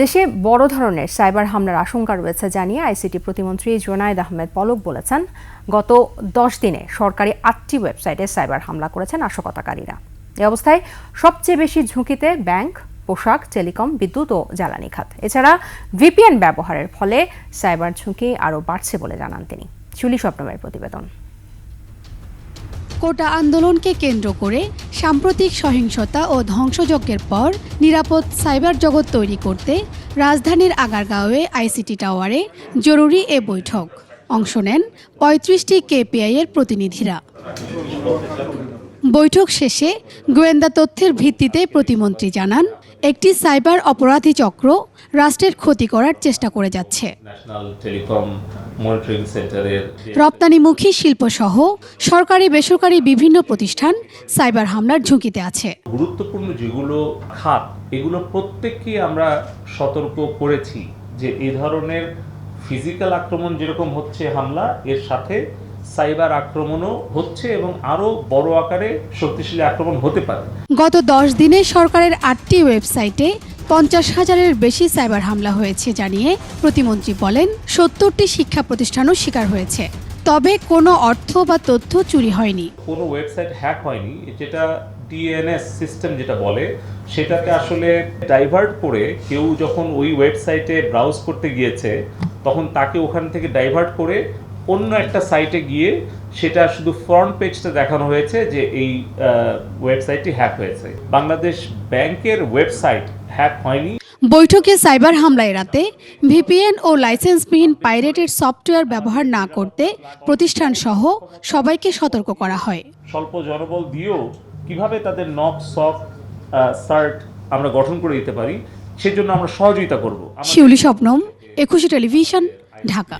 দেশে বড় ধরনের সাইবার হামলার আশঙ্কা রয়েছে জানিয়ে আইসিটি প্রতিমন্ত্রী জোনায়েদ আহমেদ পলক বলেছেন, গত দশ দিনে সরকারি আটটি ওয়েবসাইটে সাইবার হামলা করেছেন নাশকতাকারীরা এ অবস্থায় সবচেয়ে বেশি ঝুঁকিতে ব্যাংক, পোশাক, টেলিকম, বিদ্যুৎ ও জ্বালানি খাত। এছাড়া ভিপিএন ব্যবহারের ফলে সাইবার ঝুঁকি আরও বাড়ছে বলে জানান তিনি। চুলি স্বপ্নমের প্রতিবেদন। কোটা আন্দোলনকে কেন্দ্র করে সাম্প্রতিক সহিংসতা ও ধ্বংসযজ্ঞের পর নিরাপদ সাইবার জগৎ তৈরি করতে রাজধানীর আগারগাঁওয়ে আইসিটি টাওয়ারে জরুরি এ বৈঠক। অংশ নেন পঁয়ত্রিশটি কেপিআই এর প্রতিনিধিরা। বৈঠক শেষে গোয়েন্দা তথ্যের ভিত্তিতে প্রতিমন্ত্রী জানান একটি সাইবার অপরাধী চক্র রাষ্ট্রের ক্ষতি করার চেষ্টা করে যাচ্ছে। রপ্তানিমুখী শিল্পসহ সরকারি বেসরকারি বিভিন্ন প্রতিষ্ঠান সাইবার হামলার ঝুঁকিতে আছে। গুরুত্বপূর্ণ যেগুলো খাত এগুলো প্রত্যেককেই আমরা সতর্ক করেছি যে এই ধরনের ফিজিক্যাল আক্রমণ যেরকম হচ্ছে হামলা এর সাথে সাইবার আক্রমণও হচ্ছে এবং আরও বড় আকারে শক্তিশালী আক্রমণ হতে পারে। গত দশ দিনে সরকারের আটটি ওয়েবসাইটে পঞ্চাশ হাজারের বেশি সাইবার হামলা হয়েছে জানিয়ে প্রতিমন্ত্রী বলেন সত্তরটি শিক্ষা প্রতিষ্ঠানও শিকার হয়েছে। তবে কোনো অর্থ বা তথ্য চুরি হয়নি। কোনো ওয়েবসাইট হ্যাক হয়নি যেটা ডিএনএস সিস্টেম যেটা বলে সেটাকে আসলে ডাইভার্ট করে কেউ যখন ওই ওয়েবসাইটে ব্রাউজ করতে গিয়েছে তখন তাকে ওখান থেকে ডাইভার্ট করে অন্য একটা সাইটে গিয়ে সেটা শুধু ফ্রন্ট পেজটা দেখানো হয়েছে যে এই ওয়েবসাইটটি হ্যাক হয়েছে। বাংলাদেশ ব্যাংকের ওয়েবসাইট হ্যাক হয়নি। বৈঠকে সাইবার হামলা এড়াতে ভিপিএন ও লাইসেন্সবিহীন পাইরেটেড সফটওয়্যার ব্যবহার না করতে প্রতিষ্ঠান সহ সবাইকে সতর্ক করা হয়। স্বল্প জনবল দিয়েও কীভাবে তাদের নক সফট সার্ট আমরা গঠন করে দিতে পারি সেজন্য আমরা সহযোগিতা করব। শিউলি স্বপ্নম একুশে টেলিভিশন ঢাকা।